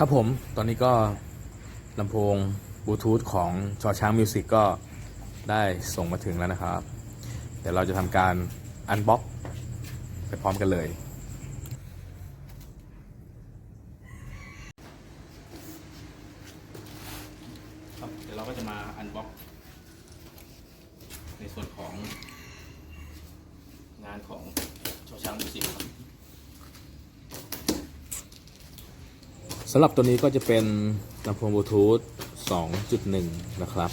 ครับผมตอนนี้ก็ลำโพงบลูทูธของชอช้างมิวสิกก็ได้ส่งมาถึงแล้วนะครับ เดี๋ยวเราจะทำการอันบ็อกไปพร้อมกันเลย ครับเดี๋ยวเราก็จะมาอันบ็อกในส่วนของงานของชอช้างมิวสิกครับำหรับตัวนี้ก็จะเป็นลำโพงบลูทูธ2.1 นะครับ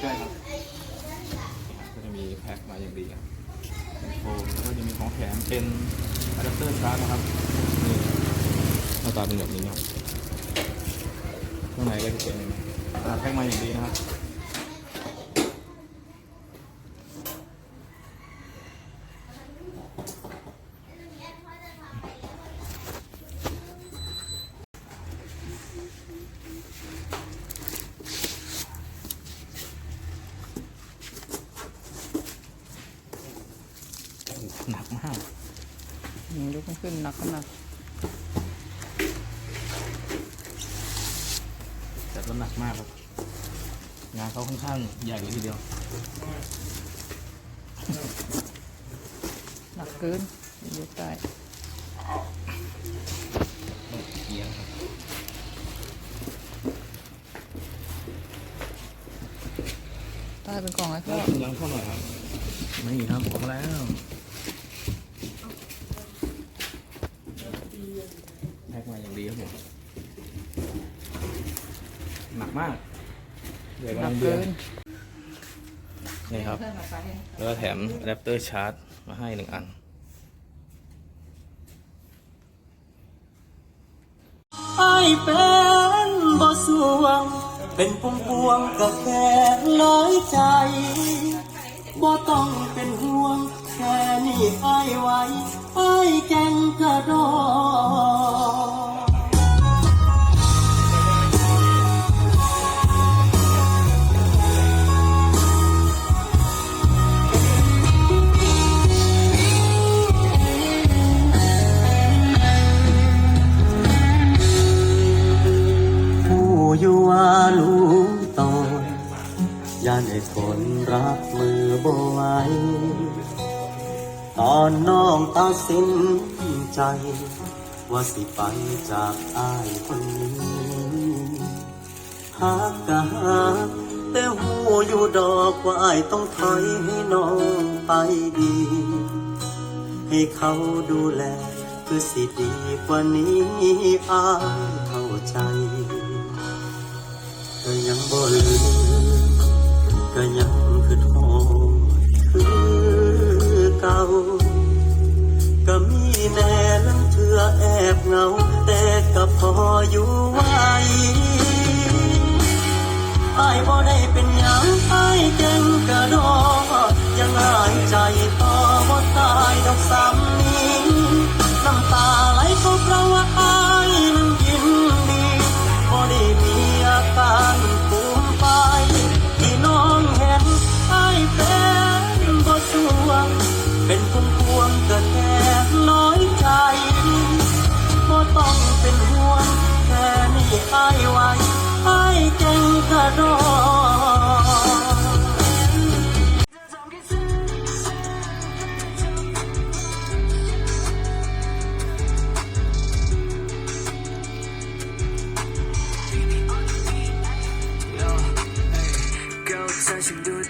ใกล้ครับก็จะมีแพ็คมาอย่างดีครับโพงแล้วก็จะมีของแถมเป็นอะแดปเตอร์ชาร์จนะครับนี่หน้าตาเป็นแบบนี้ครับข้างในก็จะเป็นอ่าแพ็คมาอย่างดีนะครับ หนักมากอืมยกไม่ขึ้นหนักก็หนักแต่ก็หนักมากครับ งานเขาค่อนข้างใหญ่เลยทีเดียว หนักเกินยกได้เกียร์ครับใต้เป็นกล่องไอ้พ่อก็ยังเข้าหน่อยครับ ไม่ครับออกมาแล้ว แพ็คมาอย่างดีครับผม หนักมากใหญ่กว่าหนักโรงเรียเกินนนี่ครับ แล้วก็แถมอะแดปเตอร์ชาร์จมาให้หนึ่งอัน ไอ้ายเป็นบ่สวง เป็นพวงพวงก็แค่น้อยใจบ่ต้องเป็นห่วง แค่นี้ไอ้ายไว้ไอ้ายแก่งกระดอ ย่านไอ้ทนรับมือบ่ไหวตอนน้องตัดสินใจ ว่าสิไปจากอ้ายคนนี้หักกะหักแต่หูอยู่ดอกว่าอ้ายต้องถอยให้น้องไปดี ให้เขาดูแลคือสิดีกว่านี้อายเข้าใจก็ยังบ่ลืม ก็ยังคือโทษคือเก่า ก็มีแน่ลังเถื่อแอบเงา แต่ก็พออยู่ไหวไอ้บ่ได้เป็นยังไอ้เก่งกระโดดยังหายใจต่อบ่ตายดอกซ้ำนี้ เป็นพวงพวงก็แค่น้อยใจบ่ต้องเป็นห่วงแค่นี้อายไว้อายเก่งกระโดดก็เธอฉันดู